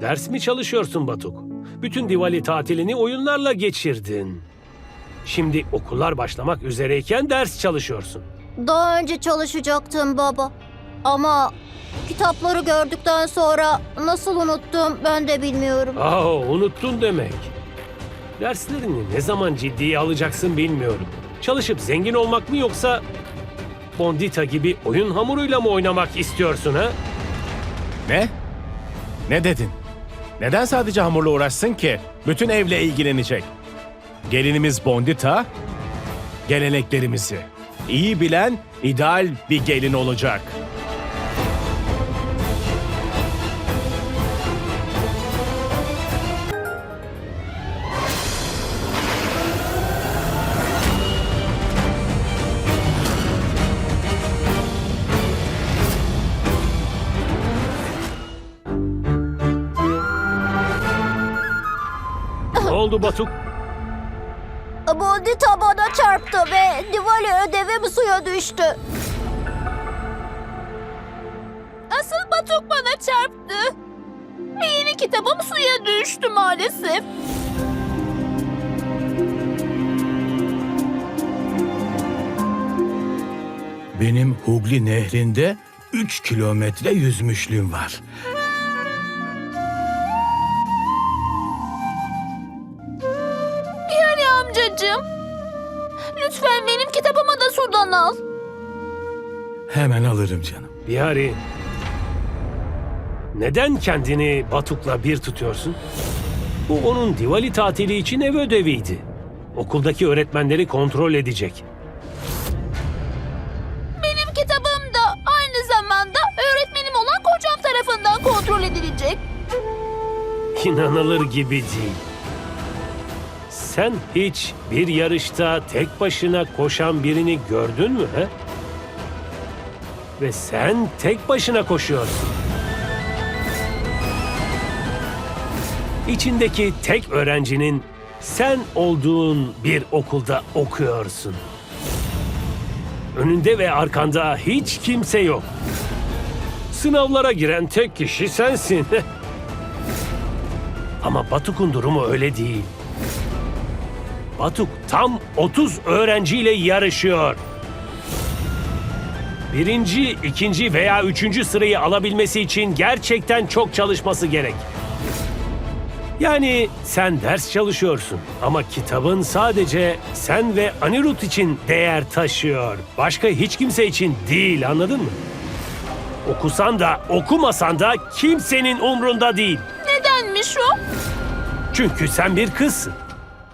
ders mi çalışıyorsun Batuk? Bütün Diwali tatilini oyunlarla geçirdin. Şimdi okullar başlamak üzereyken ders çalışıyorsun. Daha önce çalışacaktım baba. Ama kitapları gördükten sonra nasıl unuttum ben de bilmiyorum. Aa, unuttun demek. Derslerini ne zaman ciddiye alacaksın bilmiyorum. Çalışıp zengin olmak mı yoksa Bondita gibi oyun hamuruyla mı oynamak istiyorsun ha? Ne? Ne dedin? Neden sadece hamurla uğraşsın ki? Bütün evle ilgilenecek. Gelinimiz Bondita, geleneklerimizi iyi bilen ideal bir gelin olacak. Oldu Batuk? Bondita bana çarptı ve Diwali ödevim suya düştü. Asıl Batuk bana çarptı. Ve yeni kitabım suya düştü maalesef. Benim Hugli nehrinde 3 kilometre yüzmüşlüğüm var. Amcacığım. Lütfen benim kitabımı da sudan al. Hemen alırım canım. Bihari, neden kendini Batuk'la bir tutuyorsun? Bu onun Diwali tatili için ev ödeviydi. Okuldaki öğretmenleri kontrol edecek. Benim kitabım da aynı zamanda öğretmenim olan kocam tarafından kontrol edilecek. İnanılır gibi değil. Sen hiç bir yarışta tek başına koşan birini gördün mü he? Ve sen tek başına koşuyorsun. İçindeki tek öğrencinin sen olduğun bir okulda okuyorsun. Önünde ve arkanda hiç kimse yok. Sınavlara giren tek kişi sensin. Ama Batuk'un durumu öyle değil. Batuk tam 30 öğrenciyle yarışıyor. Birinci, ikinci veya üçüncü sırayı alabilmesi için gerçekten çok çalışması gerek. Yani sen ders çalışıyorsun ama kitabın sadece sen ve Anirudh için değer taşıyor. Başka hiç kimse için değil anladın mı? Okusan da okumasan da kimsenin umrunda değil. Nedenmiş o? Çünkü sen bir kızsın.